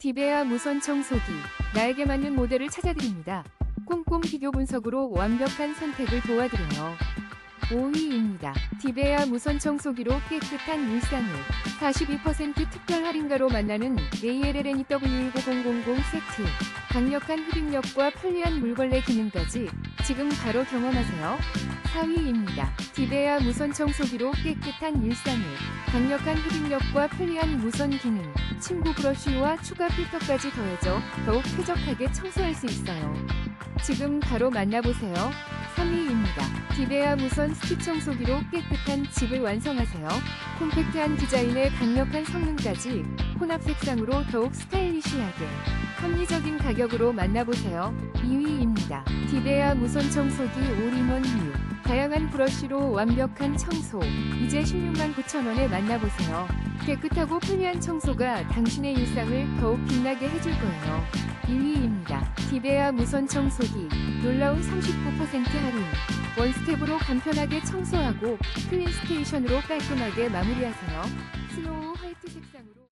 디베아 무선 청소기 나에게 맞는 모델을 찾아드립니다. 꼼꼼 비교 분석으로 완벽한 선택을 도와드려요. 5위입니다. 디베아 무선 청소기로 깨끗한 일상을 42% 특별 할인가로 만나는 ALLN W19000 세트 강력한 흡입력과 편리한 물걸레 기능까지 지금 바로 경험하세요. 4위입니다. 디베아 무선 청소기로 깨끗한 일상을 강력한 흡입력과 편리한 무선 기능 침구 브러쉬와 추가 필터까지 더해져 더욱 쾌적하게 청소할 수 있어요. 지금 바로 만나보세요. 3위입니다. 디베아 무선 스틱 청소기로 깨끗한 집을 완성하세요. 콤팩트한 디자인에 강력한 성능까지 혼합 색상으로 더욱 스타일리시하게 합리적인 가격으로 만나보세요. 2위입니다. 디베아 무선 청소기 올인원 뮤 다양한 브러쉬로 완벽한 청소 이제 16만 9천원에 만나보세요. 깨끗하고 편리한 청소가 당신의 일상을 더욱 빛나게 해줄 거예요. 1위 디베아 무선 청소기 놀라운 39% 할인 원스텝으로 간편하게 청소하고 클린 스테이션으로 깔끔하게 마무리하세요. 스노우 화이트 색상으로